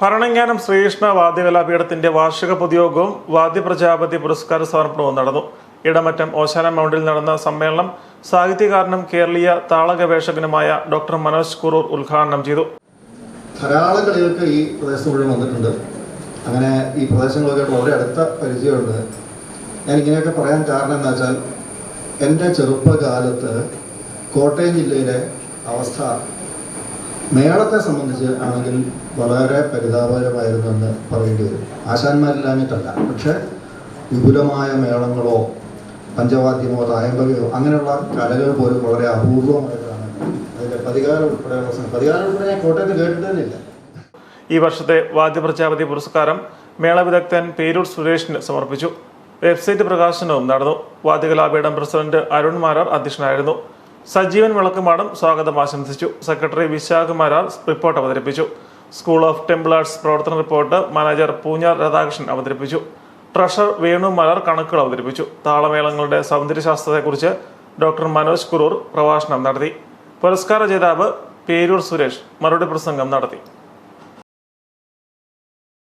ഭരണങ്ങാനം ശ്രീകൃഷ്ണ വാദ്യകലാപീഠത്തിന്റെ വാർഷിക പൊതുയോഗവും വാദ്യപ്രജാപതി പുരസ്കാര സമർപ്പണവും നടന്നു. ഇടമറ്റം ഓശാന മൗണ്ടിൽ നടന്ന സമ്മേളനം സാഹിത്യകാരനും കേരളീയ താള ഗവേഷകനുമായ ഡോക്ടർ മനോജ് കുറൂർ ഉദ്ഘാടനം ചെയ്തു. ധാരാളം കളികൾക്ക് ഈ പ്രദേശം മുഴുവൻ വന്നിട്ടുണ്ട്. അങ്ങനെ ഈ പ്രദേശങ്ങളൊക്കെ വളരെ അടുത്ത പരിചയമുണ്ട്. ഞാൻ ഇങ്ങനെയൊക്കെ പറയാൻ കാരണം എന്താ വെച്ചാൽ എന്റെ ചെറുപ്പകാലത്ത് കോട്ടയം ജില്ലയിലെ അവസ്ഥ മേളത്തെ സംബന്ധിച്ച് ആണെങ്കിൽ വളരെ പരിതാപകരമായിരുന്നു എന്ന് പറയേണ്ടി വരും. ആശാന്മാരില്ലാഞ്ഞിട്ടല്ല. പക്ഷെ വിപുലമായ മേളങ്ങളോ പഞ്ചവാദ്യമോ തായമ്പകയോ അങ്ങനെയുള്ള കലകൾ പോലും വളരെ അപൂർവമായിട്ടാണ് അതിന്റെ പതികാരം ഉൾപ്പെടെയുള്ള പതികാരം ഉൾപ്പെടെ ഞാൻ കോട്ടയത്ത് കേട്ടിട്ട് തന്നെയില്ല ഈ വർഷത്തെ വാദ്യ പ്രജാപതി പുരസ്കാരം മേള വിദഗ്ധൻ പേരൂർ സുരേഷിന് സമർപ്പിച്ചു. വെബ്സൈറ്റ് പ്രകാശനവും നടന്നു. വാദ്യകലാപീഠം പ്രസിഡന്റ് അരുൺ മാരാർ അധ്യക്ഷനായിരുന്നു. സജീവൻ വിളക്കുമാടം സ്വാഗതം ആശംസിച്ചു. സെക്രട്ടറി വിശാഖമാരാർ റിപ്പോർട്ട് അവതരിപ്പിച്ചു. സ്കൂൾ ഓഫ് ടെമ്പിൾ ആർട്സ് പ്രവർത്തന റിപ്പോർട്ട് മാനേജർ പൂഞ്ഞാർ രാധാകൃഷ്ണൻ അവതരിപ്പിച്ചു. ട്രഷർ വേണു മലർ കണക്കുകൾ അവതരിപ്പിച്ചു. താളമേളങ്ങളുടെ സൗന്ദര്യശാസ്ത്രത്തെക്കുറിച്ച് ഡോക്ടർ മനോജ് കുറൂർ പ്രഭാഷണം നടത്തി. പുരസ്കാര ജേതാവ് പേരൂർ സുരേഷ് മറുപടി പ്രസംഗം നടത്തി.